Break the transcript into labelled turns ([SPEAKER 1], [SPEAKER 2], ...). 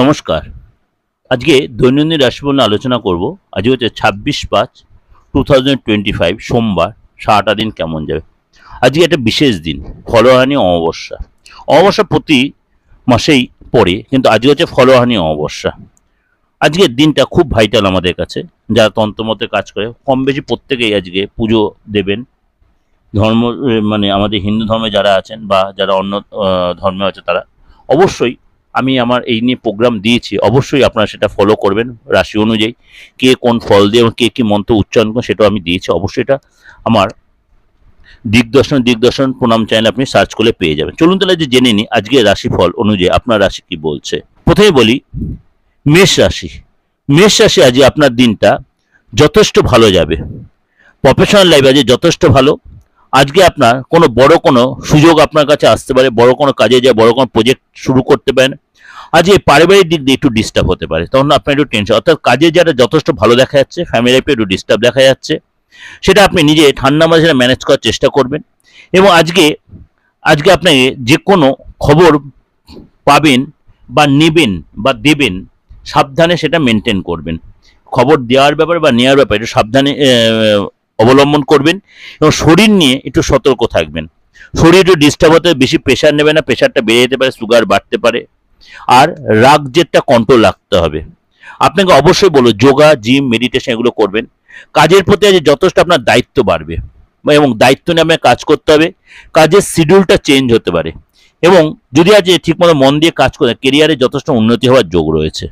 [SPEAKER 1] নমস্কার। আজকে দৈনন্দিন রাশিফল নিয়ে আলোচনা করব। আজকে হচ্ছে ছাব্বিশ পাঁচ টু থাউজেন্ড টোয়েন্টি ফাইভ সোমবার, সারাটা দিন কেমন যাবে? আজকে একটা বিশেষ দিন, ফলহানি অমাবস্যা। অমাবস্যা প্রতি মাসেই পড়ে, কিন্তু আজকে হচ্ছে ফলহানি অমাবস্যা। আজকের দিনটা খুব ভাইটাল আমাদের কাছে। যারা তন্ত্রমতে কাজ করে কম বেশি প্রত্যেকেই আজকে পুজো দেবেন। ধর্ম মানে আমাদের হিন্দু ধর্মে যারা আছেন বা যারা অন্য ধর্মে আছে তারা, অবশ্যই আমি আমার এই নিয়ে প্রোগ্রাম দিয়েছি, অবশ্যই আপনারা সেটা ফলো করবেন রাশি অনুযায়ী। কে কোন ফল দিয়ে এবং কে কি মন্ত্র উচ্চারণ করে সেটাও আমি দিয়েছি, অবশ্যই এটা আমার দিগদর্শন দিগদর্শন প্রণাম চ্যানেল আপনি সার্চ করলে পেয়ে যাবেন। চলুন তাহলে যে জেনে নিই আজকে রাশিফল অনুযায়ী আপনার রাশি কি বলছে। প্রথমে বলি, মেষ রাশি। মেষ রাশি আজ আপনার দিনটা যথেষ্ট ভালো যাবে। প্রফেশনাল লাইফ আজ যথেষ্ট ভালো। আজকে আপনার কোনো বড় কোনো সুযোগ আপনার কাছে আসতে পারে, বড় কোনো কাজে যায়, বড় কোনো প্রজেক্ট শুরু করতে পারেন। আজ এই পারিবারিক দিক দিয়ে একটু ডিস্টার্ব হতে পারে। তখন আপনার একটু টেনশন অর্থাৎ কাজে যারা যথেষ্ট ভালো দেখা যাচ্ছে ফ্যামিলি লাইফে একটু ডিস্টার্ব দেখা যাচ্ছে, সেটা আপনি নিজে ঠান্ডা মাঝে ম্যানেজ করার চেষ্টা করবেন। এবং আজকে আজকে আপনাকে যে কোনো খবর পাবেন বা নেবেন বা দেবেন, সাবধানে সেটা মেনটেন করবেন। খবর দেওয়ার ব্যাপারে বা নেওয়ার ব্যাপারে একটু সাবধানে অবলম্বন করবেন এবং শরীর নিয়ে একটু সতর্ক থাকবেন। শরীর একটু ডিস্টার্ব হতে বেশি প্রেশার নেবে না প্রেশারটা বেড়ে যেতে পারে সুগার বাড়তে পারে। আর রাগ জেদটা কন্ট্রোল রাখতে হবে। আপনাকে অবশ্যই বলো যোগা জিম মেডিটেশন এগুলো করবেন। কাজের প্রতি আজ যথেষ্ট আপনার দায়িত্ব বাড়বে এবং দায়িত্ব নিয়ে আপনাকে কাজ করতে হবে। কাজের শিডিউলটা চেঞ্জ হতে পারে এবং যদি আজ ঠিকমতো মন দিয়ে কাজ করে কেরিয়ারে যথেষ্ট উন্নতি হওয়ার যোগ রয়েছে।